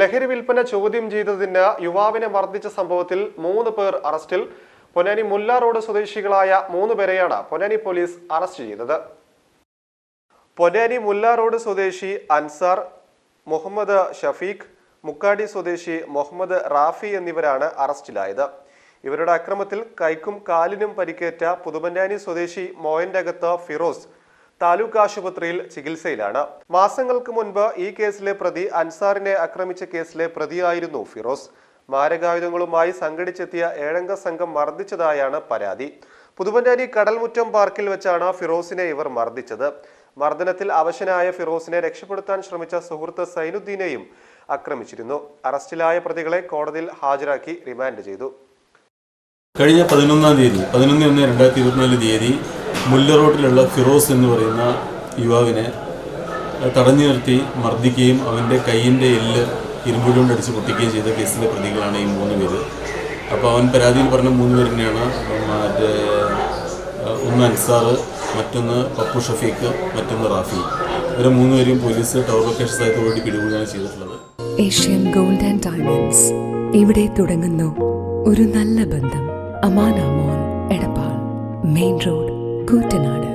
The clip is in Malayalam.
ലഹരി വിൽപ്പന ചോദ്യം ചെയ്തതിന് യുവാവിനെ മർദ്ദിച്ച സംഭവത്തിൽ മൂന്ന് പേർ അറസ്റ്റിൽ. പൊന്നാനി മുല്ല റോഡ് സ്വദേശികളായ മൂന്ന് പേരെയാണ് പൊന്നാനി പോലീസ് അറസ്റ്റ് ചെയ്തത്. പൊന്നാനി മുല്ല റോഡ് സ്വദേശി അൻസാർ മുഹമ്മദ് ഷഫീഖ് മുക്കാടി സ്വദേശി മുഹമ്മദ് റാഫി എന്നിവരാണ് അറസ്റ്റിലായത്. ഇവരുടെ അക്രമത്തിൽ കൈക്കും കാലിനും പരിക്കേറ്റ പുതുമന്നാനി സ്വദേശി മോയന്റകത്ത് ഫിറോസ് താലൂക്ക് ആശുപത്രിയിൽ ചികിത്സയിലാണ്. മാസങ്ങൾക്ക് മുൻപ് ഈ കേസിലെ പ്രതി അൻസാറിനെ ആക്രമിച്ച കേസിലെ പ്രതിയായിരുന്നു ഫിറോസ്. മാരകായുധങ്ങളുമായി സംഘടിച്ചെത്തിയ ഏഴംഗ സംഘം മർദ്ദിച്ചതായാണ് പരാതി. പുതുമന്നാനി കടൽമുറ്റം പാർക്കിൽ വെച്ചാണ് ഫിറോസിനെ ഇവർ മർദ്ദിച്ചത്. മർദ്ദനത്തിൽ അവശനായ ഫിറോസിനെ രക്ഷപ്പെടുത്താൻ ശ്രമിച്ച സുഹൃത്ത് സൈനുദ്ദീനെയും ആക്രമിച്ചിരുന്നു. അറസ്റ്റിലായ പ്രതികളെ കോടതിയിൽ ഹാജരാക്കി റിമാൻഡ് ചെയ്തു. കഴിഞ്ഞ പതിനൊന്നാം തീയതി പതിനൊന്ന് ഒന്ന് രണ്ടായിരത്തി ഇരുപത്തിനാല് തീയതി മുല്ല റോഡിലുള്ള ഫിറോസ് എന്ന് പറയുന്ന യുവാവിനെ തടഞ്ഞു നിർത്തി മർദ്ദിക്കുകയും അവന്റെ കൈയിന്റെ എല്ല് ഇരുമ്പുകൊണ്ട് അടിച്ച് പൊട്ടിക്കുകയും ചെയ്ത കേസിലെ പ്രതികളാണ് ഈ മൂന്ന് പേര്. അപ്പോൾ അവൻ പരാതിയിൽ പറഞ്ഞ മൂന്ന് പേര് തന്നെയാണ് മറ്റേ ഒന്ന് അൻസാർ മറ്റൊന്ന് പപ്പു ഷഫീഖ് മറ്റൊന്ന് റാഫി. ഇവരെ മൂന്ന് പേരും പോലീസ് ടവർ ലൊക്കേഷൻ സ്ഥലത്ത് പോയിട്ട് പിടികൂടുകയാണ് ചെയ്തിട്ടുള്ളത്. Asian gold and diamonds. ഇവിടെ തുടങ്ങുന്നു ഒരു നല്ല ബന്ധം. അമാനാമോൻ എടപ്പാൾ മെയിൻ റോഡ്. കൂറ്റനാട്